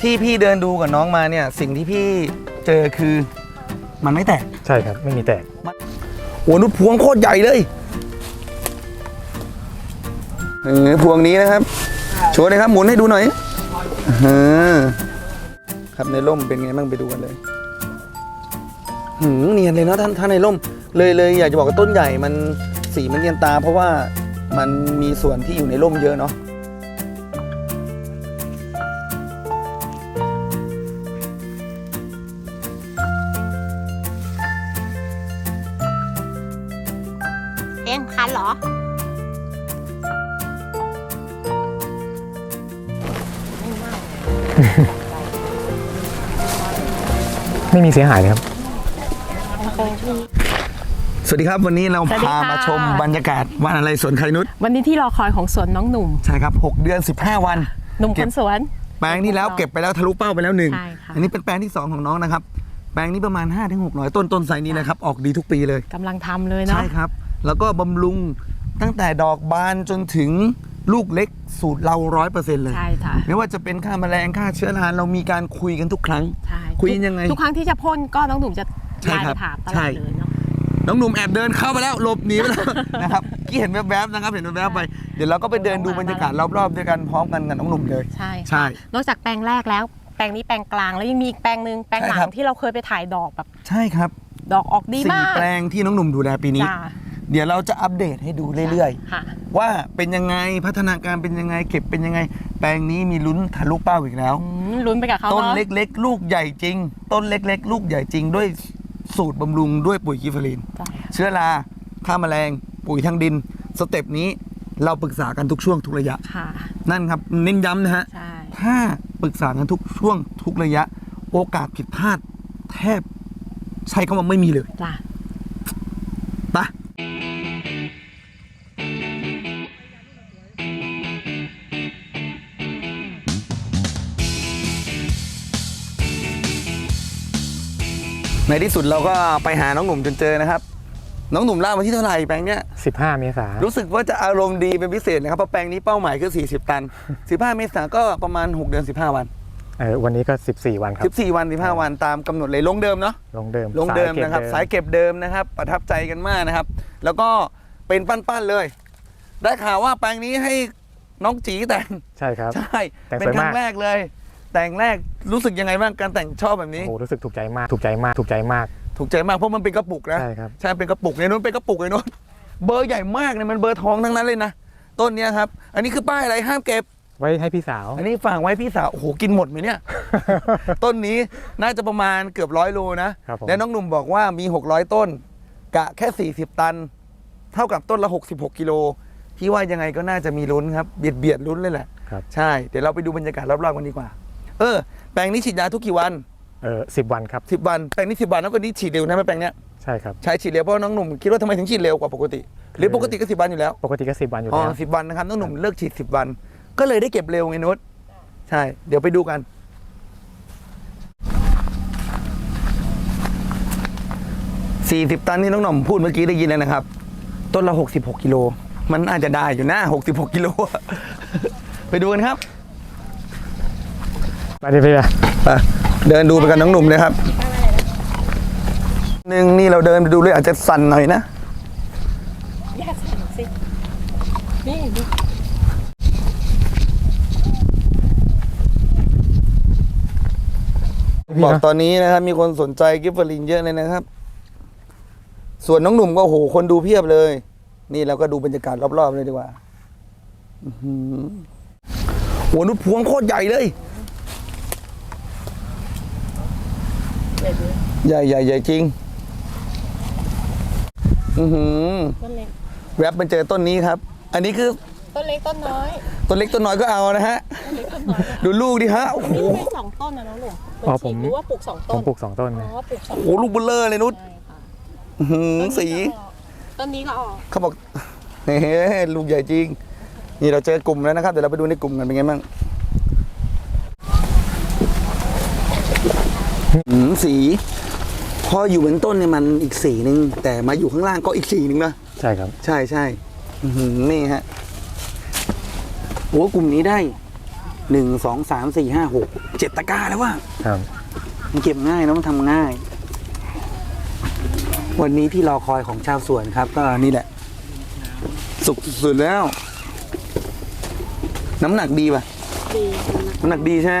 ที่พี่เดินดูกับน้องมาเนี่ยสิ่งที่พี่เจอคือมันไม่แตกใช่ครับ ไม่มีแตกโอ้นุชพวงโคตรใหญ่เลยเออพวงนี้นะครับโชว์เลยครับหมุนให้ดูหน่อยเออครับในร่มเป็นไงบ้างไปดูกันเลยหืมเนียนเลยเนาะท่านท่านในร่ม เลยเลยอยากจะบอกว่าต้นใหญ่มันสีมันเนียนตา เพราะว่ามันมีส่วนที่อยู่ในร่มเยอะเนาะ ไม่มีเสียหายเลยครับ สวัสดีครับวันนี้เราสวัสดีพาค่ะ มาชมบรรยากาศวันอะไรสวนไข่นุชวันนี้ที่รอคอยของสวนน้องหนุ่ม ใช่ครับ 6 เดือน 15 วัน หนุ่มเก็คบนสวน แปลงที่แล้วเก็บไปแล้วทะลุเป้าไปแล้วหนึ่งใช่ค่ะ อันนี้เป็นแปลงที่ 2 ของน้องนะครับ แปลงนี้ประมาณ 5-600 ต้นต้นไซนี้นะครับ ออกดีทุกปีเลย กำลังทำเลยเนาะ ใช่ครับ แล้วก็บำรุงตั้งแต่ดอกบานจนถึง ลูกเล็กสูตรเราร้อยเปอร์เซ็นต์เลย ใช่ค่ะไม่ว่าจะเป็นค่าแมลงค่าเชื้อราเรามีการคุยกันทุกครั้ง ใช่คุยยังไง ทุกครั้งที่จะพ่นก็น้องหนุ่มจะใช่ไลน์ครัไปบถามตลใช่อดเลยเนาะ น้องหนุ่มแอบเดินเข้าไปแล้วหลบหนีไปแล้ว นะครับกี้เห็นแวบๆนะครับเห็นแวบๆไป เดี๋ยวเราก็ไปเดินดูบรรยากาศรอบๆด้วยกันพร้อมกันกับน้องหนุ่มเลย ใช่ใช่ค่ะนอกจากแปลงแรกแล้ว แปลงนี้แปลงกลางแล้วยังมีอีกแปลงหนึ่งแปลงหลัใช่ครังบที่เราเคยไปถ่ายดอกแบบใช่ครับดอกออกดีสี่มากแปลงที่น้องหนุ่มดูแลปีนี้ จ้า เดี๋ยวเราจะอัปเดตให้ดูเรื่อยค่ะ ๆ ว่าเป็นยังไงพัฒนาการเป็นยังไงเก็บเป็นยังไง แปลงนี้มีลุ้นทะลุเป้าอีกแล้ว อืมลุ้นไปกับเขาต้นเนาะเล็กๆ ลูกใหญ่จริง ต้นเล็ก ๆ ลูกใหญ่จริง ด้วยสูตรบำรุงด้วยปุ๋ยกิฟเฟอรีนใช่ค่ะเชื้อราฆ่าแมลง ปุ๋ยทางดิน สเต็ปนี้เราปรึกษากันทุกช่วงทุกระยะ ค่ะ นั่นครับ เน้นย้ำนะฮะ ใช่ ถ้าปรึกษากันทุกช่วงทุกระยะ โอกาสผิดพลาด แทบใช้คำว่าไม่มีเลย จ้าปะ ในที่สุดเราก็ไปหาน้องหนุ่มจนเจอนะครับ น้องหนุ่มล่ามาที่เท่าไหร่แปลงเนี้ย15 เมษายนรู้สึกว่าจะอารมณ์ดีเป็นพิเศษนะครับเพราะแปลงนี้เป้าหมายคือ 40 ตัน 15 เมษาก็ประมาณ 6 เดือน 15 วัน เออวันนี้ก็ 14 วันครับ 14 วัน 15 วันตามกำหนดเลยลงเดิมเนาะลงเดิมลงเดิมก็นะครับ สายเก็บเดิมนะครับ ประทับใจกันมากนะครับ แล้วก็เป็นปั้นๆเลย ได้ข่าวว่าแปลงนี้ให้น้องจีแต่งใช่ครับ ใช่แต่งเป็นสวยครั้มาก งแรกเลย แต่งแรกรู้สึกยังไงบ้างการแต่งชอบแบบนี้ โอ้โหรู้สึกถูกใจมาก ถูกใจมาก ถูกใจมาก ถูกใจมากเพราะมันเป็นกระปุกนะใช่ครับใช่เป็นกระปุกในนู้นเป็นกระปุกในนู้นเบอร์ใหญ่มากเลยมันเบอร์ทองทั้งนั้นเลยนะต้นเนี้ยครับ อันนี้คือป้ายอะไรห้ามเก็บ ไว้ให้พี่สาว อันนี้ฝากไว้พี่สาวโอ้โหกินหมดไหมเนี่ย ต้นนี้น่าจะประมาณเกือบร้อยโลนะครับผม และน้องหนุ่มบอกว่ามี 600 ต้น กะแค่ 40 ตัน เท่ากับต้นละ 66 กิโลพี่ว่ายังไงก็น่าจะมีลุ้นครับเบียดเบียดลุ้นเลยแหละ ครับ ใช่ เดี๋ยวเราไปดูบรรยากาศรอบๆกันดีกว่า เออแปลงนี้ฉีดยาทุกกี่วันเออสิบวันครับ10วันแปลงนี้10วันแล้วก็นี้ฉีดเร็วนะแม่แปลงเนี้ยใช่ครับใช้ฉีดเร็วเพราะน้องหนุ่มคิดว่าทำไมถึงฉีดเร็วกว่าปกติ หรือปกติก็10วันอยู่แล้วปกติก็10วันอยู่อ๋อแล้วสิบวันนะครับน้องหนุ่มเลิกฉีด10วัน ก็เลยได้เก็บเร็วไงนุชใช่ เดี๋ยวไปดูกัน 40 ตันที่น้องหน่อมพูดเมื่อกี้ได้ยินแล้วนะครับ ต้นละ 66 กิโล มันอาจจะได้อยู่นะ 66 กิโล ไปดูกันครับ ไปดิพี่อะไปเดินดูไปกันน้องหนุ่มเลยครับหนึ่งนี่เราเดินไปดูเลยอาจจะสั่นหน่อยนะแยกสั่นสินี่ดูพี่บอกเนอะตอนนี้นะครับ มีคนสนใจกิฟเฟอรินเยอะเลยนะครับ ส่วนน้องหนุ่มก็โหคนดูเพียบเลย นี่เราก็ดูบรรยากาศรอบๆเลยดีกว่าอื้อหือโหนุชพวงโคตรใหญ่เลย ใหญ่ใหญ่ใหญ่จริง อือหือ ต้นเล็กแวบมันเจอต้นนี้ครับ อันนี้คือต้นเล็กต้นน้อยต้นเล็กต้นน้อยก็เอานะฮะ ต้นเล็กต้นน้อยดูลูกดิฮะ โอ้โห นี่เป็นสองต้นนะน้องหนุ่มอ๋อผมหรือว่าปลูกสองผต้มนปลูก2ต้นอ๋นะอปลูกสองโอ้โหลูกเบลเลอร์เลยนุชใช่ค่ะอื้อหือสี ต้นนี้ก็ออกเขาบอกเฮ้ลูกใหญ่จริง นี่เราเจอกลุ่มแล้วนะครับ เดี๋ยวเราไปดูในกลุ่มกันเป็นไงบ้างอืม สีพออยู่บนต้นเนี่ยมันอีกสีหนึ่งแต่มาอยู่ข้างล่างก็อีกสีหนึ่งนะใช่ครับ ใช่ใช่อื้อหือนี่ฮะโอ้กลุ่มนี้ได้หนึ่งสองสามสี่ห้าหกเจ็ดตะกร้าแล้วว่าครับ มันเก็บง่ายแล้วมันทำง่าย วันนี้ที่รอคอยของชาวสวนครับ ก็นี่แหละ สุกสุดแล้ว น้ำหนักดีป่ะ ดีน้ำหนักดีใช่ไหม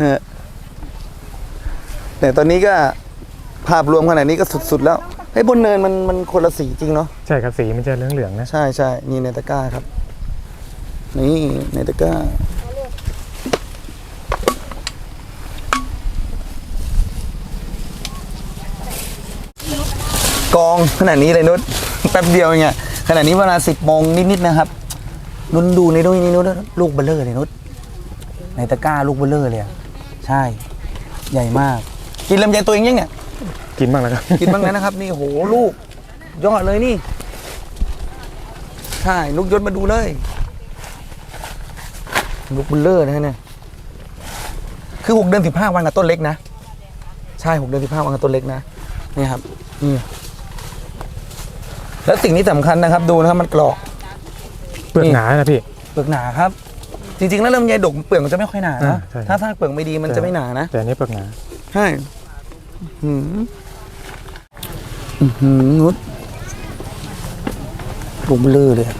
หือแต่ตอนนี้ก็ภาพรวมขนาดนี้ก็สุด ๆ แล้วเฮ้ยบนเนินมันมันคนละสีจริงเนาะใช่ครับสีมันจะเหลืองๆนะใช่ใช่นี่ในตะกร้าครับ นี่ในตะกร้า กองขนาดนี้เลยนุชแป๊บเดียวเองอะขนาดนี้เวลาสิบโมงนิด ๆ นะครับ นุนดูในด้วยนี่นุชลูกเบลเลอร์เลยนุชในตะกร้าลูกเบลเลอร์เลยอะใช่ ใหญ่มาก กินลำไยตัวเองยังเนี่ย กินบ้างแล้วครับ กินบ้างแล้วนะครับ นี่โหลูกยอดเลยนี่ ใช่ลูกยศมาดูเลย ลูกบุลเลอร์นะฮะเนี่ยคือหกเดือนสิบห้าวันกับต้นเล็กนะ ใช่หกเดือนสิบห้าวันกับต้นเล็กนะนี่ครับนี่แล้วสิ่งที่สำคัญนะครับ ดูนะครับมันกรอกเปลือกหนานะพี่ เปลือกหนาครับ จริงๆ แล้วลำไยดกเปลือกมันจะไม่ค่อยหนานะ อ่าใช่ ถ้าถ้าเปลือกไม่ดีมันจะไม่หนานะ แต่อันนี้เปลือกหนา ใช่หืมอื้อหือนุชลงเบลอเลยอะ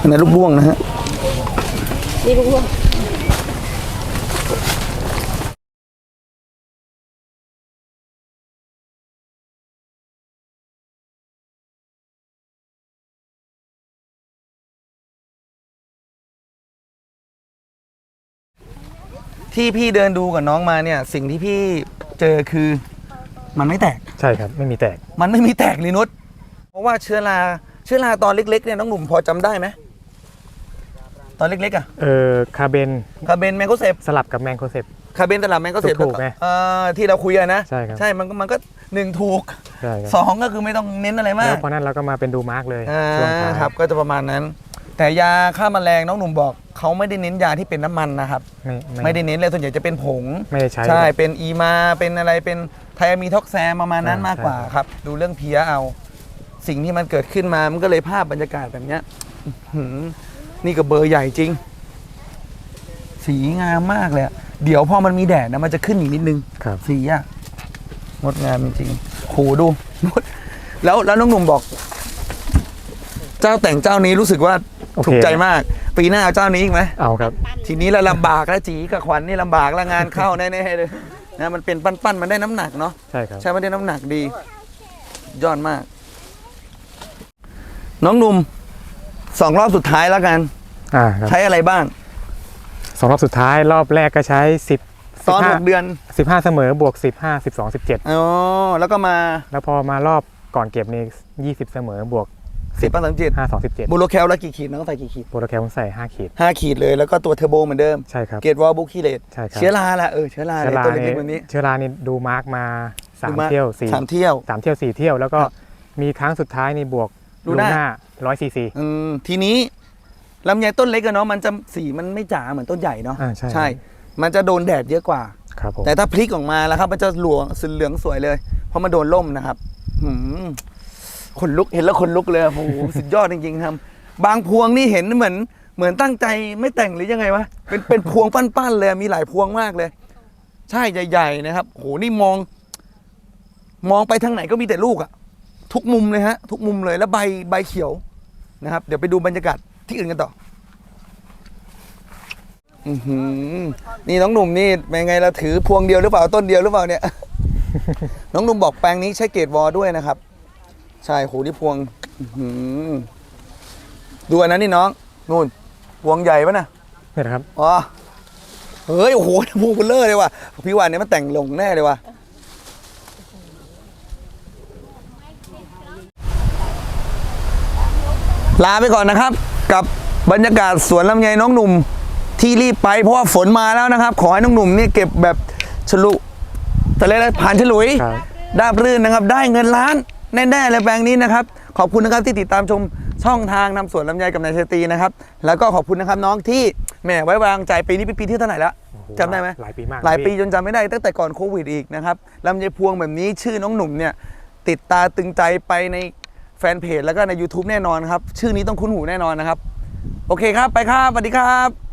อันนั้นลูกบ้วงนะฮะนี่รู้ว่า ที่พี่เดินดูกับน้องมาเนี่ย สิ่งที่พี่เจอคือมันไม่แตก ใช่ครับไม่มีแตกมันไม่มีแตกเลยนุชเพราะว่าเชื้อราเชื้อราตอนเล็กๆเนี่ยน้องหนุ่มพอจำได้ไหมตอนเล็กๆอะเออคาเบนคาเบนแมงโกเซปสลับกับแมงโคเซป คาเบนตลับแมงโกเซปถูกๆไหมเอ่อที่เราคุยกันนะใช่ครับ ใช่มันก็มันก็หนึ่งถูกใช่ครับสองก็คือไม่ต้องเน้นอะไรมาแล้กวพอนั้นเราก็มาเป็นดูมาร์กเลยอ่าช่วงท้าย ครับก็จะประมาณนั้น แต่ยาฆ่าแมลงน้องหนุ่มบอกเขาไม่ได้เน้นยาที่เป็นน้ำมันนะครับไม่ไม่ได้เน้นเลยส่วนใหญ่จะเป็นผงไม่ได้ใช้ใช่เป็นอีมาเป็นอะไรเป็นไทอะมีท็อกแซมประมาณนั้นอ่ามมากกว่าใช่ ครับ ดูเรื่องเพี้ยเอา สิ่งที่มันเกิดขึ้นมามันก็เลยภาพบรรยากาศแบบเนี้ยอื้อหือนี่ก็เบอร์ใหญ่จริง สีงามมากเลยอะเดี๋ยวพอมันมีแดดนะมันจะขึ้นอีกนิดนึง ครับ สีอะงดงามจริงๆโหดูแล้วแล้วน้องหนุ่มบอก เจ้าแต่งเจ้านี้รู้สึกว่า โอเค ถูกใจมาก ปีหน้าเอาเจ้านี้อีกไหม เอาครับ ทีนี้เราลำบากแล้วจีกับขวัญนี่ลำบากแล้วงานเข้าแน่ๆเลยนะมันเป็นปั้นๆมันได้น้ำหนักเนาะใช่ครับ ใช่มันได้น้ำหนักดียอดมาก น้องหนุ่มสองรอบสุดท้ายแล้วกัน อ่าครับใช้อะไรบ้าง สองรอบสุดท้ายรอบแรกก็ใช้สิบตอนหกเดือนสิบห้าเสมอบวกสิบห้าสิบสองสิบเจ็ดอ๋อแล้วก็มาแล้วพอมารอบก่อนเก็บนี่ยี่สิบเสมอบวก สิบปันสามเจ็ดห้าสองสิบเจ็ดบูโรแคลแล้วกี่ขีดน้องใส่กี่ขีดโปรแกรมใส่ห้าขีดห้าขีดเลยแล้วก็ตัวเทอร์โบเหมือนเดิม ใช่ครับเกรดวอลบุคีเลตใช่ครับเชื้อราละเออเชื้อราเลเชื้อยราตัวนี่เล็กๆแบบนี้ เชื้อรานี่ดูมาร์กมาสามดูมาเที่ยวสี่สามเที่ยว สามเที่ยวสี่เที่ยวแล้วก็ครับมีครั้งสุดท้ายนี่บวกลูน่า ร้อยซีซี อืมทีนี้ลำไยต้นเล็กอะเนาะมันจะสีมันไม่จ๋าเหมือนต้นใหญ่เนาะอ่าใช่ใช่ มันจะโดนแดดเยอะกว่า ครับผมแต่ถ้าพลิกออกมาแล้วครับ มันจะหลวงสีเหลืองสวยเลย เพราะมันโดนล่มนะครับหืม ขนลุกเห็นแล้วขนลุกเลยโอ้โหสุดยอดจริงๆครับบางพวงนี่เห็นเหมือน เหมือนตั้งใจไม่แต่งหรือยังไงวะเป็นเป็นพวงปั้นๆเลยมีหลายพวงมากเลย ใช่ใหญ่ๆนะครับโหนี่มอง มองไปทางไหนก็มีแต่ลูกอะทุกมุมเลยฮะ ทุกมุมเลยแล้วใบใบเขียวนะครับ เดี๋ยวไปดูบรรยากาศที่อื่นกันต่ออืนี่น้องหนุ่มนี่เป็นไงเราถือพวงเดียวหรือเปล่าต้นเดียวหรือเปล่าเนี่ย น้องหนุ่มบอกแปลงนี้ใช้เกรดวอด้วยนะครับ ใช่โหนี่พวงอื้อหือดูอันนั้นนี่น้อง นู่น พวงใหญ่ปะน่ะนี่นะครับ อ๋อ เฮ้ย โอ้โห พวงเบลเลอร์เลยว่ะ พี่วานเนี่ยมันแต่งลงแน่เลยว่ะ ลาไปก่อนนะครับ กับบรรยากาศสวนลำไยน้องหนุ่มที่รีบไปเพราะว่าฝนมาแล้วนะครับ ขอให้น้องหนุ่มเนี่ยเก็บแบบฉลุแต่เลยกผ่านฉลุยครับราบรื่นนะครับ ได้เงินล้าน แน่ๆเลยแปลงนี้นะครับ ขอบคุณนะครับที่ติดตามชมช่องทางนำสวนลำไยกับนายเชยตรีนะครับ แล้วก็ขอบคุณนะครับน้องที่แหมไว้วางใจปีนี้เป็นปีที่เท่าไหร่แล้วโอ้โจำได้ไหมหลายปีมากหลายปีพี่จนจำไม่ได้ตั้งแต่ก่อนโควิดอีกนะครับลำไยพวงแบบนี้ชื่อน้องหนุ่มเนี่ยติดตาตึงใจไปในแฟนเพจแล้วก็ใน YouTube แน่นอนครับ ชื่อนี้ต้องคุ้นหูแน่นอนนะครับ โอเคครับไปครับสวัสดีครับ